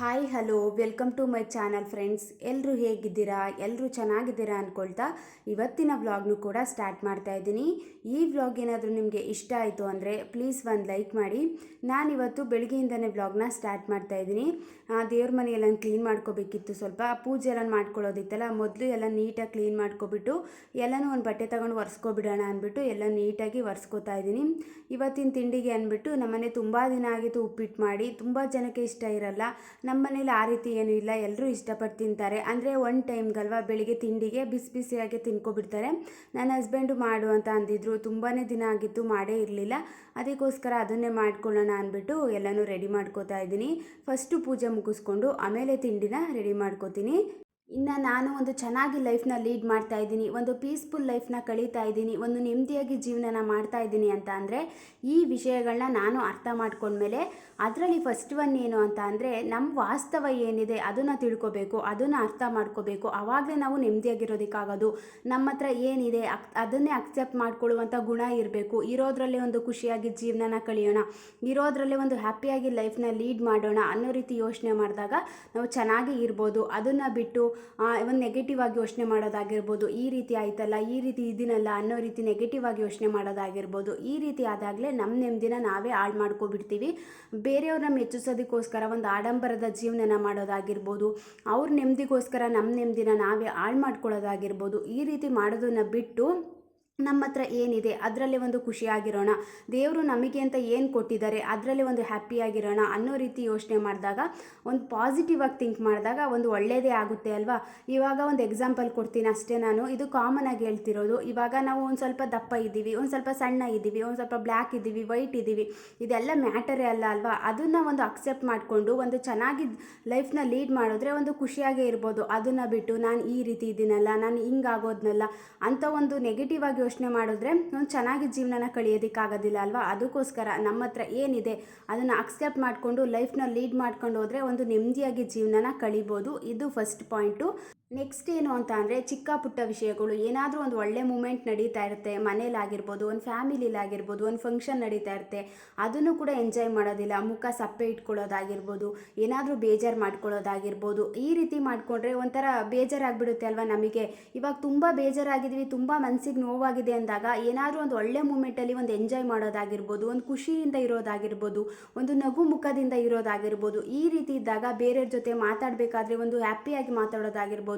Hi, hello, welcome to my channel friends. ಎಲ್ಲರೂ ಹೇಗಿದ್ದೀರಾ? ಎಲ್ಲರೂ ಚೆನ್ನಾಗಿದ್ದೀರಾ ಅಂದ್ಕೊಳ್ತಾ ಇವತ್ತಿನ ವ್ಲಾಗ್ನು ಕೂಡ ಸ್ಟಾರ್ಟ್ ಮಾಡ್ತಾ ಇದ್ದೀನಿ. ಈ ವ್ಲಾಗ್ ಏನಾದರೂ ನಿಮಗೆ ಇಷ್ಟ ಆಯಿತು ಅಂದರೆ ಪ್ಲೀಸ್ ಒಂದು ಲೈಕ್ ಮಾಡಿ. ನಾನಿವತ್ತು ಬೆಳಗ್ಗೆಯಿಂದನೇ ವ್ಲಾಗ್ನ ಸ್ಟಾರ್ಟ್ ಮಾಡ್ತಾ ಇದ್ದೀನಿ. ದೇವ್ರ ಮನೆಯೆಲ್ಲ ಕ್ಲೀನ್ ಮಾಡ್ಕೋಬೇಕಿತ್ತು ಸ್ವಲ್ಪ. ಪೂಜೆ ಎಲ್ಲ ಮಾಡ್ಕೊಳ್ಳೋದಿತ್ತಲ್ಲ, ಮೊದಲು ಎಲ್ಲ ನೀಟಾಗಿ ಕ್ಲೀನ್ ಮಾಡ್ಕೊಬಿಟ್ಟು, ಎಲ್ಲನೂ ಒಂದು ಬಟ್ಟೆ ತಗೊಂಡು ಒರೆಸ್ಕೊಬಿಡೋಣ ಅಂದ್ಬಿಟ್ಟು ಎಲ್ಲ ನೀಟಾಗಿ ಒರೆಸ್ಕೋತಾ ಇದ್ದೀನಿ. ಇವತ್ತಿನ ತಿಂಡಿಗೆ ಅಂದ್ಬಿಟ್ಟು ನಮ್ಮನೆ ತುಂಬ ದಿನ ಆಗಿತ್ತು ಉಪ್ಪಿಟ್ಟು ಮಾಡಿ. ತುಂಬ ಜನಕ್ಕೆ ಇಷ್ಟ ಇರಲ್ಲ. ನಮ್ಮ ಮನೇಲಿ ಆ ರೀತಿ ಏನೂ ಇಲ್ಲ. ಎಲ್ಲರೂ ಇಷ್ಟಪಟ್ಟು ತಿಂತಾರೆ. ಅಂದರೆ ಒನ್ ಟೈಮ್ಗಲ್ವ ಬೆಳಿಗ್ಗೆ ತಿಂಡಿಗೆ ಬಿಸಿ ಬಿಸಿಯಾಗಿ ತಿನ್ಕೊಬಿಡ್ತಾರೆ. ನನ್ನ ಹಸ್ಬೆಂಡು ಮಾಡು ಅಂತ ಅಂದಿದ್ರು. ತುಂಬಾ ದಿನ ಆಗಿತ್ತು, ಮಾಡೇ ಇರಲಿಲ್ಲ. ಅದಕ್ಕೋಸ್ಕರ ಅದನ್ನೇ ಮಾಡ್ಕೊಳ್ಳೋಣ ಅಂದ್ಬಿಟ್ಟು ಎಲ್ಲನೂ ರೆಡಿ ಮಾಡ್ಕೋತಾ ಇದ್ದೀನಿ. ಫಸ್ಟು ಪೂಜೆ ಮುಗಿಸ್ಕೊಂಡು ಆಮೇಲೆ ತಿಂಡಿನ ರೆಡಿ ಮಾಡ್ಕೋತೀನಿ. ಇನ್ನು ನಾನು ಒಂದು ಚೆನ್ನಾಗಿ ಲೈಫ್ನ ಲೀಡ್ ಮಾಡ್ತಾ ಇದ್ದೀನಿ, ಒಂದು ಪೀಸ್ಫುಲ್ ಲೈಫ್ನ ಕಳೀತಾ ಇದ್ದೀನಿ, ಒಂದು ನೆಮ್ಮದಿಯಾಗಿ ಜೀವನನ ಮಾಡ್ತಾ ಇದ್ದೀನಿ ಅಂತ ಅಂದರೆ ಈ ವಿಷಯಗಳನ್ನ ನಾನು ಅರ್ಥ ಮಾಡ್ಕೊಂಡ್ಮೇಲೆ ಅದರಲ್ಲಿ ಫಸ್ಟ್ ಒನ್ ಏನು ಅಂತ ಅಂದರೆ ನಮ್ಮ ವಾಸ್ತವ ಏನಿದೆ ಅದನ್ನು ತಿಳ್ಕೊಬೇಕು, ಅದನ್ನು ಅರ್ಥ ಮಾಡ್ಕೋಬೇಕು ಆವಾಗಲೇ ನಾವು ನೆಮ್ಮದಿಯಾಗಿರೋದಕ್ಕಾಗೋದು. ನಮ್ಮ ಹತ್ರ ಏನಿದೆ ಅಕ್, ಅದನ್ನೇ ಅಕ್ಸೆಪ್ಟ್ ಮಾಡ್ಕೊಳ್ಳುವಂಥ ಗುಣ ಇರಬೇಕು. ಇರೋದರಲ್ಲೇ ಒಂದು ಖುಷಿಯಾಗಿ ಜೀವನನ ಕಳಿಯೋಣ, ಇರೋದರಲ್ಲೇ ಒಂದು ಹ್ಯಾಪಿಯಾಗಿ ಲೈಫ್ನ ಲೀಡ್ ಮಾಡೋಣ ಅನ್ನೋ ರೀತಿ ಯೋಚನೆ ಮಾಡಿದಾಗ ನಾವು ಚೆನ್ನಾಗಿ ಇರ್ಬೋದು. ಅದನ್ನು ಬಿಟ್ಟು ಒಂದು ನೆಗೆಟಿವ್ ಆಗಿ ಯೋಚನೆ ಮಾಡೋದಾಗಿರ್ಬೋದು, ಈ ರೀತಿ ಆಯ್ತಲ್ಲ, ಈ ರೀತಿ ಇದಿನಲ್ಲ ಅನ್ನೋ ರೀತಿ ನೆಗೆಟಿವ್ ಆಗಿ ಯೋಚನೆ ಮಾಡೋದಾಗಿರ್ಬೋದು, ಈ ರೀತಿ ಆದಾಗಲೇ ನಮ್ಮ ನೆಮ್ಮದಿನ ನಾವೇ ಹಾಳು ಮಾಡ್ಕೊಬಿಡ್ತೀವಿ. ಬೇರೆಯವ್ರನ್ನ ಮೆಚ್ಚಿಸೋದಕ್ಕೋಸ್ಕರ ಒಂದು ಆಡಂಬರದ ಜೀವನನ ಮಾಡೋದಾಗಿರ್ಬೋದು, ಅವ್ರ ನೆಮ್ಮದಿಗೋಸ್ಕರ ನಮ್ಮ ನೆಮ್ಮದಿನ ನಾವೇ ಹಾಳು ಮಾಡ್ಕೊಳ್ಳೋದಾಗಿರ್ಬೋದು, ಈ ರೀತಿ ಮಾಡೋದನ್ನು ಬಿಟ್ಟು ನಮ್ಮ ಹತ್ರ ಏನಿದೆ, ಅದರಲ್ಲೇ ಒಂದು ಖುಷಿಯಾಗಿರೋಣ. ದೇವರು ನಮಗೆ ಅಂತ ಏನು ಕೊಟ್ಟಿದ್ದಾರೆ, ಅದರಲ್ಲೇ ಒಂದು ಹ್ಯಾಪಿಯಾಗಿರೋಣ ಅನ್ನೋ ರೀತಿ ಯೋಚನೆ ಮಾಡಿದಾಗ, ಒಂದು ಪಾಸಿಟಿವ್ ಆಗಿ ಥಿಂಕ್ ಮಾಡಿದಾಗ ಒಂದು ಒಳ್ಳೆಯದೇ ಆಗುತ್ತೆ ಅಲ್ವಾ? ಇವಾಗ ಒಂದು ಎಕ್ಸಾಂಪಲ್ ಕೊಡ್ತೀನಿ ಅಷ್ಟೇ ನಾನು. ಇದು ಕಾಮನ್ ಆಗಿ ಹೇಳ್ತಿರೋದು. ಇವಾಗ ನಾವು ಒಂದು ಸ್ವಲ್ಪ ದಪ್ಪ ಇದ್ದೀವಿ, ಒಂದು ಸ್ವಲ್ಪ ಸಣ್ಣ ಇದ್ದೀವಿ, ಒಂದು ಸ್ವಲ್ಪ ಬ್ಲ್ಯಾಕ್ ಇದ್ದೀವಿ ವೈಟ್ ಇದ್ದೀವಿ, ಇದೆಲ್ಲ ಮ್ಯಾಟರೇ ಅಲ್ಲ ಅಲ್ವಾ? ಅದನ್ನು ಒಂದು ಅಕ್ಸೆಪ್ಟ್ ಮಾಡಿಕೊಂಡು, ಒಂದು ಚೆನ್ನಾಗಿ ಲೈಫ್ನ ಲೀಡ್ ಮಾಡಿದ್ರೆ ಒಂದು ಖುಷಿಯಾಗೇ ಇರ್ಬೋದು. ಅದನ್ನು ಬಿಟ್ಟು, ನಾನು ಈ ರೀತಿ ಇದ್ದೀನಲ್ಲ ನಾನು ಹಿಂಗಾಗೋದ್ನಲ್ಲ ಅಂತ ಒಂದು ನೆಗೆಟಿವ್ ಆಗಿ ಯೋಚನೆ ಮಾಡಿದ್ರೆ ಚೆನ್ನಾಗಿ ಜೀವನನ ಕಳಿಯೋದಕ್ಕಾಗೋದಿಲ್ಲ ಅಲ್ವಾ? ಅದಕ್ಕೋಸ್ಕರ ನಮ್ಮ ಹತ್ರ ಏನಿದೆ, ಅದನ್ನು ಅಕ್ಸೆಪ್ಟ್ ಮಾಡಿಕೊಂಡು ಲೈಫ್ನ ಲೀಡ್ ಮಾಡ್ಕೊಂಡು ಹೋದರೆ ಒಂದು ನೆಮ್ಮದಿಯಾಗಿ ಜೀವನನ ಕಳಿಬೋದು. ಇದು ಫಸ್ಟ್ ಪಾಯಿಂಟು ನೆಕ್ಸ್ಟ್ ಏನು ಅಂತ ಅಂದರೆ ಚಿಕ್ಕ ಪುಟ್ಟ ವಿಷಯಗಳು. ಏನಾದರೂ ಒಂದು ಒಳ್ಳೆ ಮೂಮೆಂಟ್ ನಡೀತಾ ಇರುತ್ತೆ. ಮನೇಲಾಗಿರ್ಬೋದು, ಒಂದು ಫ್ಯಾಮಿಲಿಲಾಗಿರ್ಬೋದು, ಒಂದು ಫಂಕ್ಷನ್ ನಡೀತಾ ಇರುತ್ತೆ. ಅದನ್ನು ಕೂಡ ಎಂಜಾಯ್ ಮಾಡೋದಿಲ್ಲ. ಮುಖ ಸಪ್ಪೆ ಇಟ್ಕೊಳ್ಳೋದಾಗಿರ್ಬೋದು, ಏನಾದರೂ ಬೇಜಾರು ಮಾಡ್ಕೊಳ್ಳೋದಾಗಿರ್ಬೋದು. ಈ ರೀತಿ ಮಾಡಿಕೊಂಡ್ರೆ ಒಂಥರ ಬೇಜಾರಾಗಿಬಿಡುತ್ತೆ ಅಲ್ವಾ ನಮಗೆ? ಇವಾಗ ತುಂಬ ಬೇಜಾರಾಗಿದ್ವಿ, ತುಂಬ ಮನಸ್ಸಿಗೆ ನೋವಾಗಿದೆ ಅಂದಾಗ ಏನಾದರೂ ಒಂದು ಒಳ್ಳೆ ಮೂಮೆಂಟಲ್ಲಿ ಒಂದು ಎಂಜಾಯ್ ಮಾಡೋದಾಗಿರ್ಬೋದು, ಒಂದು ಖುಷಿಯಿಂದ ಇರೋದಾಗಿರ್ಬೋದು, ಒಂದು ನಗು ಮುಖದಿಂದ ಇರೋದಾಗಿರ್ಬೋದು, ಈ ರೀತಿ ಇದ್ದಾಗ ಬೇರೆಯವ್ರ ಜೊತೆ ಮಾತಾಡಬೇಕಾದ್ರೆ ಒಂದು ಹ್ಯಾಪಿಯಾಗಿ ಮಾತಾಡೋದಾಗಿರ್ಬೋದು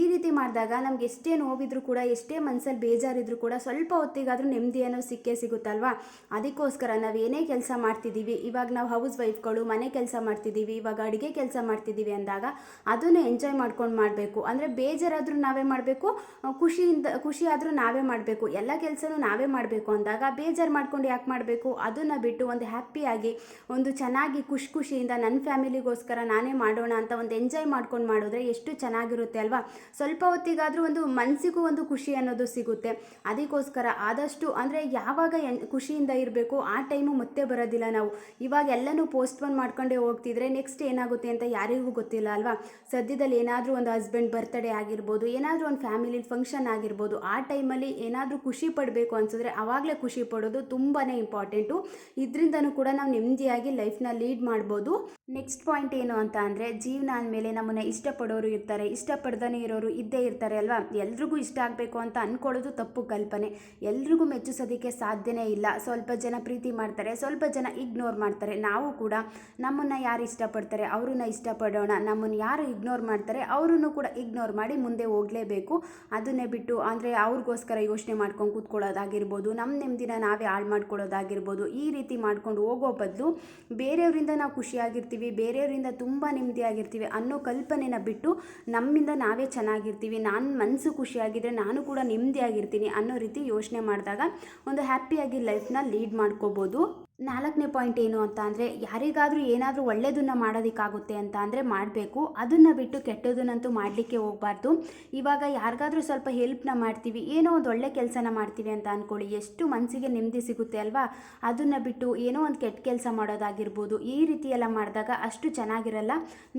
ಈ ರೀತಿ ಮಾಡಿದಾಗ ನಮ್ಗೆ ಎಷ್ಟೇ ನೋವಿದ್ರು ಕೂಡ, ಎಷ್ಟೇ ಮನಸ್ಸಲ್ಲಿ ಬೇಜಾರಿದ್ರು ಕೂಡ ಸ್ವಲ್ಪ ಹೊತ್ತಿಗಾದ್ರೂ ನೆಮ್ಮದಿ ಅನ್ನೋ ಸಿಕ್ಕೇ ಸಿಗುತ್ತಲ್ವಾ? ಅದಕ್ಕೋಸ್ಕರ ನಾವು ಏನೇ ಕೆಲಸ ಮಾಡ್ತಿದ್ದೀವಿ, ಇವಾಗ ನಾವು ಹೌಸ್ ವೈಫ್ಗಳು ಮನೆ ಕೆಲಸ ಮಾಡ್ತಿದ್ದೀವಿ, ಇವಾಗ ಅಡುಗೆ ಕೆಲಸ ಮಾಡ್ತಿದ್ದೀವಿ ಅಂದಾಗ ಅದನ್ನು ಎಂಜಾಯ್ ಮಾಡ್ಕೊಂಡು ಮಾಡಬೇಕು. ಅಂದರೆ ಬೇಜಾರಾದರೂ ನಾವೇ ಮಾಡಬೇಕು, ಖುಷಿಯಿಂದ ಖುಷಿ ಆದರೂ ನಾವೇ ಮಾಡಬೇಕು. ಎಲ್ಲ ಕೆಲಸನೂ ನಾವೇ ಮಾಡಬೇಕು ಅಂದಾಗ ಬೇಜಾರು ಮಾಡ್ಕೊಂಡು ಯಾಕೆ ಮಾಡಬೇಕು? ಅದನ್ನು ಬಿಟ್ಟು ಒಂದು ಹ್ಯಾಪಿಯಾಗಿ ಒಂದು ಚೆನ್ನಾಗಿ ಖುಷಿ ಖುಷಿಯಿಂದ ನನ್ನ ಫ್ಯಾಮಿಲಿಗೋಸ್ಕರ ನಾನೇ ಮಾಡೋಣ ಅಂತ ಒಂದು ಎಂಜಾಯ್ ಮಾಡ್ಕೊಂಡು ಮಾಡಿದ್ರೆ ಎಷ್ಟು ಚೆನ್ನಾಗಿರುತ್ತೆ. ಅಲ್ವಾ? ಸ್ವಲ್ಪ ಹೊತ್ತಿಗಾದರೂ ಒಂದು ಮನಸ್ಸಿಗೂ ಒಂದು ಖುಷಿ ಅನ್ನೋದು ಸಿಗುತ್ತೆ. ಅದಕ್ಕೋಸ್ಕರ ಆದಷ್ಟು ಅಂದರೆ ಯಾವಾಗ ಎನ್ ಖುಷಿಯಿಂದ ಇರಬೇಕು ಆ ಟೈಮು ಮತ್ತೆ ಬರೋದಿಲ್ಲ ನಾವು. ಇವಾಗ ಎಲ್ಲನೂ ಪೋಸ್ಟ್ಪೋನ್ ಮಾಡ್ಕೊಂಡೇ ಹೋಗ್ತಿದ್ರೆ ನೆಕ್ಸ್ಟ್ ಏನಾಗುತ್ತೆ ಅಂತ ಯಾರಿಗೂ ಗೊತ್ತಿಲ್ಲ ಅಲ್ವಾ? ಸದ್ಯದಲ್ಲಿ ಏನಾದರೂ ಒಂದು ಹಸ್ಬೆಂಡ್ ಬರ್ತ್ಡೇ ಆಗಿರ್ಬೋದು, ಏನಾದರೂ ಒಂದು ಫ್ಯಾಮಿಲಿ ಫಂಕ್ಷನ್ ಆಗಿರ್ಬೋದು, ಆ ಟೈಮಲ್ಲಿ ಏನಾದರೂ ಖುಷಿ ಪಡಬೇಕು ಅನ್ಸಿದ್ರೆ ಆವಾಗಲೇ ಖುಷಿ ಪಡೋದು ತುಂಬಾ ಇಂಪಾರ್ಟೆಂಟು. ಇದರಿಂದನೂ ಕೂಡ ನಾವು ನೆಮ್ಮದಿಯಾಗಿ ಲೈಫ್ನ ಲೀಡ್ ಮಾಡ್ಬೋದು. ನೆಕ್ಸ್ಟ್ ಪಾಯಿಂಟ್ ಏನು ಅಂತ ಅಂದರೆ ಜೀವನ ಅಂದಮೇಲೆ ನಮ್ಮನ್ನು ಇಷ್ಟಪಡೋರು ಇರ್ತಾರೆ ಇಷ್ಟಪಡ್ದೇ ಇರೋರು ಇದ್ದೇ ಇರ್ತಾರೆ ಅಲ್ವಾ? ಎಲ್ರಿಗೂ ಇಷ್ಟ ಆಗಬೇಕು ಅಂತ ಅಂದ್ಕೊಳ್ಳೋದು ತಪ್ಪು ಕಲ್ಪನೆ. ಎಲ್ರಿಗೂ ಮೆಚ್ಚಿಸೋದಕ್ಕೆ ಸಾಧ್ಯನೇ ಇಲ್ಲ. ಸ್ವಲ್ಪ ಜನ ಪ್ರೀತಿ ಮಾಡ್ತಾರೆ, ಸ್ವಲ್ಪ ಜನ ಇಗ್ನೋರ್ ಮಾಡ್ತಾರೆ. ನಾವು ಕೂಡ ನಮ್ಮನ್ನು ಯಾರು ಇಷ್ಟಪಡ್ತಾರೆ? ಅವ್ರನ್ನ ಇಷ್ಟಪಡೋಣ. ನಮ್ಮನ್ನು ಯಾರು ಇಗ್ನೋರ್ ಮಾಡ್ತಾರೆ? ಅವರನ್ನು ಕೂಡ ಇಗ್ನೋರ್ ಮಾಡಿ ಮುಂದೆ ಹೋಗಲೇಬೇಕು. ಅದನ್ನೇ ಬಿಟ್ಟು ಅಂದರೆ ಅವ್ರಿಗೋಸ್ಕರ ಯೋಚನೆ ಮಾಡ್ಕೊಂಡು ಕೂತ್ಕೊಳ್ಳೋದಾಗಿರ್ಬೋದು ನಮ್ಮ ನೆಮ್ಮದಿನ ನಾವೇ ಹಾಳು ಮಾಡ್ಕೊಳ್ಳೋದಾಗಿರ್ಬೋದು, ಈ ರೀತಿ ಮಾಡ್ಕೊಂಡು ಹೋಗೋ ಬದಲು ಬೇರೆಯವರಿಂದ ನಾವು ಖುಷಿಯಾಗಿರ್ತೀವಿ, ಬೇರೆಯವರಿಂದ ತುಂಬ ನೆಮ್ಮದಿಯಾಗಿರ್ತೀವಿ ಅನ್ನೋ ಕಲ್ಪನೆನ ಬಿಟ್ಟು ನಮ್ಮಿಂದ ನಾವೇ ಚೆನ್ನಾಗಿರ್ತೀವಿ, ನಾನು ಮನಸ್ಸು ಖುಷಿಯಾಗಿದ್ದರೆ ನಾನು ಕೂಡ ನೆಮ್ಮದಿಯಾಗಿರ್ತೀನಿ ಅನ್ನೋ ರೀತಿ ಯೋಚನೆ ಮಾಡಿದಾಗ ಒಂದು ಹ್ಯಾಪಿಯಾಗಿ ಲೈಫ್ನ ಲೀಡ್ ಮಾಡ್ಕೋಬೋದು. ನಾಲ್ಕನೇ ಪಾಯಿಂಟ್ ಏನು ಅಂತ ಅಂದರೆ, ಯಾರಿಗಾದರೂ ಏನಾದರೂ ಒಳ್ಳೆಯದನ್ನು ಮಾಡೋದಕ್ಕಾಗುತ್ತೆ ಅಂತ ಅಂದರೆ ಮಾಡಬೇಕು. ಅದನ್ನು ಬಿಟ್ಟು ಕೆಟ್ಟದನ್ನಂತೂ ಮಾಡಲಿಕ್ಕೆ ಹೋಗಬಾರ್ದು. ಇವಾಗ ಯಾರಿಗಾದರೂ ಸ್ವಲ್ಪ ಹೆಲ್ಪ್ನ ಮಾಡ್ತೀವಿ, ಏನೋ ಒಂದು ಒಳ್ಳೆ ಕೆಲಸನ ಮಾಡ್ತೀವಿ ಅಂತ ಅಂದ್ಕೊಳ್ಳಿ ಎಷ್ಟು ಮನಸ್ಸಿಗೆ ನೆಮ್ಮದಿ ಸಿಗುತ್ತೆ ಅಲ್ವಾ? ಅದನ್ನು ಬಿಟ್ಟು ಏನೋ ಒಂದು ಕೆಟ್ಟ ಕೆಲಸ ಮಾಡೋದಾಗಿರ್ಬೋದು, ಈ ರೀತಿ ಎಲ್ಲ ಮಾಡಿದಾಗ ಅಷ್ಟು ಚೆನ್ನಾಗಿರಲ್ಲ.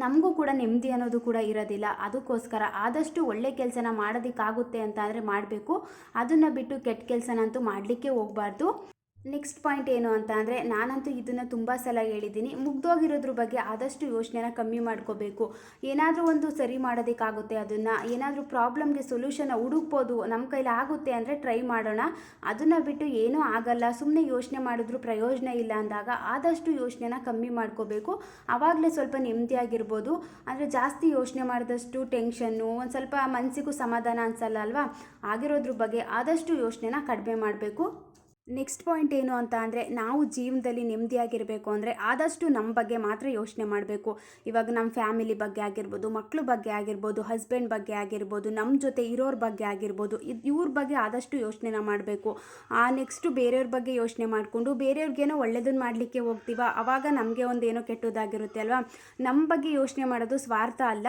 ನಮಗೂ ಕೂಡ ನೆಮ್ಮದಿ ಅನ್ನೋದು ಕೂಡ ಇರೋದಿಲ್ಲ. ಅದಕ್ಕೋಸ್ಕರ ಆದಷ್ಟು ಒಳ್ಳೆ ಕೆಲಸನ ಮಾಡೋದಕ್ಕಾಗುತ್ತೆ ಅಂತ ಅಂದರೆ ಮಾಡಬೇಕು. ಅದನ್ನು ಬಿಟ್ಟು ಕೆಟ್ಟ ಕೆಲಸನಂತೂ ಮಾಡಲಿಕ್ಕೆ ಹೋಗಬಾರ್ದು. ನೆಕ್ಸ್ಟ್ ಪಾಯಿಂಟ್ ಏನು ಅಂತ ಅಂದರೆ ನಾನಂತೂ ಇದನ್ನು ತುಂಬ ಸಲ ಹೇಳಿದ್ದೀನಿ. ಮುಗ್ದೋಗಿರೋದ್ರ ಬಗ್ಗೆ ಆದಷ್ಟು ಯೋಚನೆನ ಕಮ್ಮಿ ಮಾಡ್ಕೋಬೇಕು. ಏನಾದರೂ ಒಂದು ಸರಿ ಮಾಡೋದಕ್ಕಾಗುತ್ತೆ ಅದನ್ನು. ಏನಾದರೂ ಪ್ರಾಬ್ಲಮ್ಗೆ ಸೊಲ್ಯೂಷನ್ ಹುಡುಕ್ಬೋದು. ನಮ್ಮ ಕೈಲಿ ಆಗುತ್ತೆ ಅಂದರೆ ಟ್ರೈ ಮಾಡೋಣ. ಅದನ್ನು ಬಿಟ್ಟು ಏನೂ ಆಗಲ್ಲ. ಸುಮ್ಮನೆ ಯೋಚನೆ ಮಾಡಿದ್ರೂ ಪ್ರಯೋಜನ ಇಲ್ಲ ಅಂದಾಗ ಆದಷ್ಟು ಯೋಚನೆನ ಕಮ್ಮಿ ಮಾಡ್ಕೋಬೇಕು. ಆವಾಗಲೇ ಸ್ವಲ್ಪ ನೆಮ್ಮದಿಯಾಗಿರ್ಬೋದು ಅಂದರೆ ಜಾಸ್ತಿ ಯೋಚನೆ ಮಾಡಿದಷ್ಟು ಟೆನ್ಷನ್ನು ಒಂದು ಸ್ವಲ್ಪ ಮನಸ್ಸಿಗೂ ಸಮಾಧಾನ ಅನ್ಸಲ್ಲ ಅಲ್ವಾ? ಆಗಿರೋದ್ರ ಬಗ್ಗೆ ಆದಷ್ಟು ಯೋಚನೆನ ಕಡಿಮೆ ಮಾಡಬೇಕು. ನೆಕ್ಸ್ಟ್ ಪಾಯಿಂಟ್ ಏನು ಅಂತ ಅಂದರೆ ನಾವು ಜೀವನದಲ್ಲಿ ನೆಮ್ಮದಿಯಾಗಿರಬೇಕು ಅಂದರೆ ಆದಷ್ಟು ನಮ್ಮ ಬಗ್ಗೆ ಮಾತ್ರ ಯೋಚನೆ ಮಾಡಬೇಕು. ಇವಾಗ ನಮ್ಮ ಫ್ಯಾಮಿಲಿ ಬಗ್ಗೆ ಆಗಿರ್ಬೋದು ಮಕ್ಕಳ ಬಗ್ಗೆ ಆಗಿರ್ಬೋದು ಹಸ್ಬೆಂಡ್ ಬಗ್ಗೆ ಆಗಿರ್ಬೋದು, ನಮ್ಮ ಜೊತೆ ಇರೋರ ಬಗ್ಗೆ ಆಗಿರ್ಬೋದು, ಇದು ಇವ್ರ ಬಗ್ಗೆ ಆದಷ್ಟು ಯೋಚನೆನ ಮಾಡಬೇಕು. ಆ ನೆಕ್ಸ್ಟು ಬೇರೆಯವ್ರ ಬಗ್ಗೆ ಯೋಚನೆ ಮಾಡಿಕೊಂಡು ಬೇರೆಯವ್ರಿಗೇನೋ ಒಳ್ಳೇದನ್ನ ಮಾಡಲಿಕ್ಕೆ ಹೋಗ್ತೀವ ಆವಾಗ ನಮಗೆ ಒಂದು ಏನೋ ಕೆಟ್ಟದಾಗಿರುತ್ತೆ ಅಲ್ವಾ? ನಮ್ಮ ಬಗ್ಗೆ ಯೋಚನೆ ಮಾಡೋದು ಸ್ವಾರ್ಥ ಅಲ್ಲ.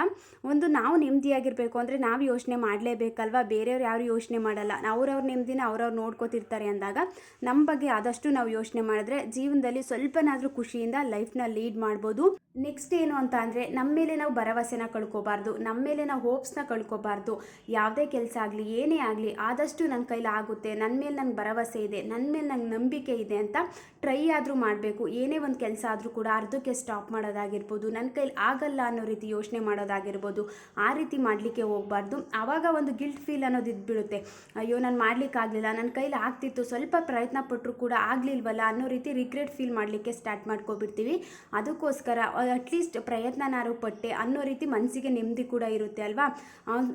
ಒಂದು ನಾವು ನೆಮ್ಮದಿಯಾಗಿರಬೇಕು ಅಂದರೆ ನಾವು ಯೋಚನೆ ಮಾಡಲೇಬೇಕಲ್ವಾ? ಬೇರೆಯವ್ರು ಯಾರು ಯೋಚನೆ ಮಾಡಲ್ಲ. ಅವ್ರವ್ರ ನೆಮ್ಮದಿನ ಅವ್ರವ್ರು ನೋಡ್ಕೋತಿರ್ತಾರೆ ಅಂದಾಗ ನಮ್ಮ ಬಗ್ಗೆ ಆದಷ್ಟು ನಾವು ಯೋಚನೆ ಮಾಡಿದ್ರೆ ಜೀವನದಲ್ಲಿ ಸ್ವಲ್ಪನಾದರೂ ಖುಷಿಯಿಂದ ಲೈಫ್ನ ಲೀಡ್ ಮಾಡ್ಬೋದು. ನೆಕ್ಸ್ಟ್ ಏನು ಅಂತ ಅಂದರೆ ನಮ್ಮ ಮೇಲೆ ನಾವು ಭರವಸೆನ ಕಳ್ಕೋಬಾರ್ದು ನಮ್ಮ ಮೇಲೆ ನಾವು ಹೋಪ್ಸ್ನ ಕಳ್ಕೋಬಾರ್ದು. ಯಾವುದೇ ಕೆಲಸ ಆಗಲಿ, ಏನೇ ಆಗಲಿ, ಆದಷ್ಟು ನನ್ನ ಕೈಲಿ ಆಗುತ್ತೆ ನನ್ನ ಮೇಲೆ ನಂಗೆ ಭರವಸೆ ಇದೆ ನನ್ನ ಮೇಲೆ ನಂಗೆ ನಂಬಿಕೆ ಇದೆ ಅಂತ ಟ್ರೈ ಆದರೂ ಮಾಡಬೇಕು. ಏನೇ ಒಂದು ಕೆಲಸ ಆದರೂ ಕೂಡ ಅರ್ಧಕ್ಕೆ ಸ್ಟಾಪ್ ಮಾಡೋದಾಗಿರ್ಬೋದು ನನ್ನ ಕೈಲಿ ಆಗಲ್ಲ ಅನ್ನೋ ರೀತಿ ಯೋಚನೆ ಮಾಡೋದಾಗಿರ್ಬೋದು, ಆ ರೀತಿ ಮಾಡಲಿಕ್ಕೆ ಹೋಗಬಾರ್ದು. ಆವಾಗ ಒಂದು ಗಿಲ್ಟ್ ಫೀಲ್ ಅನ್ನೋದು ಇದ್ಬಿಡುತ್ತೆ. ಅಯ್ಯೋ, ನಾನು ಮಾಡಲಿಕ್ಕಾಗಲಿಲ್ಲ ನನ್ನ ಕೈಲಿ ಆಗ್ತಿತ್ತು, ಸ್ವಲ್ಪ ಪ್ರಯತ್ನ ಪಟ್ಟರು ಕೂಡ ಆಗಲಿಲ್ವಲ್ಲ ಅನ್ನೋ ರೀತಿ ರಿಗ್ರೆಟ್ ಫೀಲ್ ಮಾಡಲಿಕ್ಕೆ ಸ್ಟಾರ್ಟ್ ಮಾಡ್ಕೊಬಿಡ್ತೀವಿ. ಅದಕ್ಕೋಸ್ಕರ ಅಟ್ಲೀಸ್ಟ್ ಪ್ರಯತ್ನನಾರು ಪಟ್ಟೆ ಅನ್ನೋ ರೀತಿ ಮನಸ್ಸಿಗೆ ನೆಮ್ಮದಿ ಕೂಡ ಇರುತ್ತೆ ಅಲ್ವಾ?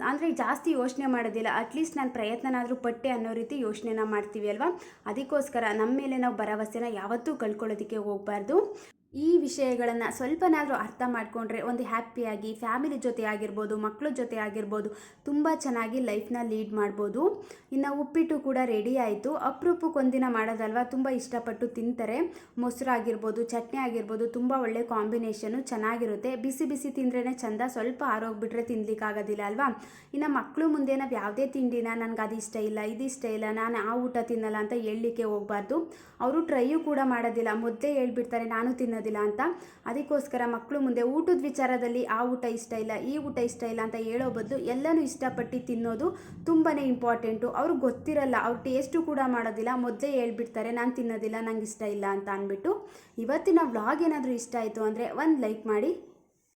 ಅಂದರೆ ಜಾಸ್ತಿ ಯೋಚನೆ ಮಾಡೋದಿಲ್ಲ. ಅಟ್ಲೀಸ್ಟ್ ನಾನು ಪ್ರಯತ್ನನಾದರೂ ಪಟ್ಟೆ ಅನ್ನೋ ರೀತಿ ಯೋಚನೆನ ಮಾಡ್ತೀವಿ ಅಲ್ವಾ? ಅದಕ್ಕೋಸ್ಕರ ನಮ್ಮ ಮೇಲೆ ನಾವು ಭರವಸೆನ ಯಾವತ್ತೂ ಕಳ್ಕೊಳ್ಳೋದಕ್ಕೆ ಹೋಗಬಾರ್ದು. ಈ ವಿಷಯಗಳನ್ನು ಸ್ವಲ್ಪನಾದರೂ ಅರ್ಥ ಮಾಡಿಕೊಂಡ್ರೆ ಒಂದು ಹ್ಯಾಪಿಯಾಗಿ, ಫ್ಯಾಮಿಲಿ ಜೊತೆ ಆಗಿರ್ಬೋದು ಮಕ್ಕಳ ಜೊತೆ ಆಗಿರ್ಬೋದು ತುಂಬ ಚೆನ್ನಾಗಿ ಲೈಫ್ನ ಲೀಡ್ ಮಾಡ್ಬೋದು. ಇನ್ನು ಉಪ್ಪಿಟ್ಟು ಕೂಡ ರೆಡಿ ಆಯಿತು. ಅಪರೂಪಕ್ಕೊಂದಿನ ಮಾಡೋದಲ್ವ? ತುಂಬ ಇಷ್ಟಪಟ್ಟು ತಿಂತಾರೆ. ಮೊಸರು ಆಗಿರ್ಬೋದು, ಚಟ್ನಿ ಆಗಿರ್ಬೋದು, ತುಂಬ ಒಳ್ಳೆ ಕಾಂಬಿನೇಷನು ಚೆನ್ನಾಗಿರುತ್ತೆ. ಬಿಸಿ ಬಿಸಿ ತಿಂದ್ರೇ ಚಂದ. ಸ್ವಲ್ಪ ಆರೋಗ್ಬಿಟ್ರೆ ತಿನ್ಲಿಕ್ಕಾಗೋದಿಲ್ಲ ಅಲ್ವಾ? ಇನ್ನು ಮಕ್ಕಳು ಮುಂದೆ ನಾವು ಯಾವುದೇ ತಿಂಡಿನ ನನಗೆ ಅದು ಇಷ್ಟ ಇಲ್ಲ ಇದಿಷ್ಟ ಇಲ್ಲ, ನಾನು ಆ ಊಟ ತಿನ್ನಲ್ಲ ಅಂತ ಹೇಳಲಿಕ್ಕೆ ಹೋಗಬಾರ್ದು. ಅವರು ಟ್ರೈಯೂ ಕೂಡ ಮಾಡೋದಿಲ್ಲ. ಮೊದಲೇ ಹೇಳ್ಬಿಡ್ತಾರೆ, ನಾನು ತಿನ್ನೋದಿಲ್ಲ ಅಂತ. ಅದಕ್ಕೋಸ್ಕರ ಮಕ್ಕಳು ಮುಂದೆ ಊಟದ ವಿಚಾರದಲ್ಲಿ ಆ ಊಟ ಇಷ್ಟ ಇಲ್ಲ, ಈ ಊಟ ಇಷ್ಟ ಇಲ್ಲ ಅಂತ ಹೇಳೋ ಬದಲು ಎಲ್ಲನೂ ಇಷ್ಟಪಟ್ಟು ತಿನ್ನೋದು ತುಂಬಾ ಇಂಪಾರ್ಟೆಂಟು ಅವ್ರಿಗೆ ಗೊತ್ತಿರಲ್ಲ, ಅವ್ರು ಟೇಸ್ಟು ಕೂಡ ಮಾಡೋದಿಲ್ಲ, ಮೊದಲೇ ಹೇಳ್ಬಿಡ್ತಾರೆ, ನಾನು ತಿನ್ನೋದಿಲ್ಲ, ನಂಗೆ ಇಷ್ಟ ಇಲ್ಲ ಅಂತ ಅಂದ್ಬಿಟ್ಟು. ಇವತ್ತಿನ ವ್ಲಾಗ್ ಏನಾದರೂ ಇಷ್ಟ ಆಯಿತು ಅಂದರೆ ಒಂದು ಲೈಕ್ ಮಾಡಿ.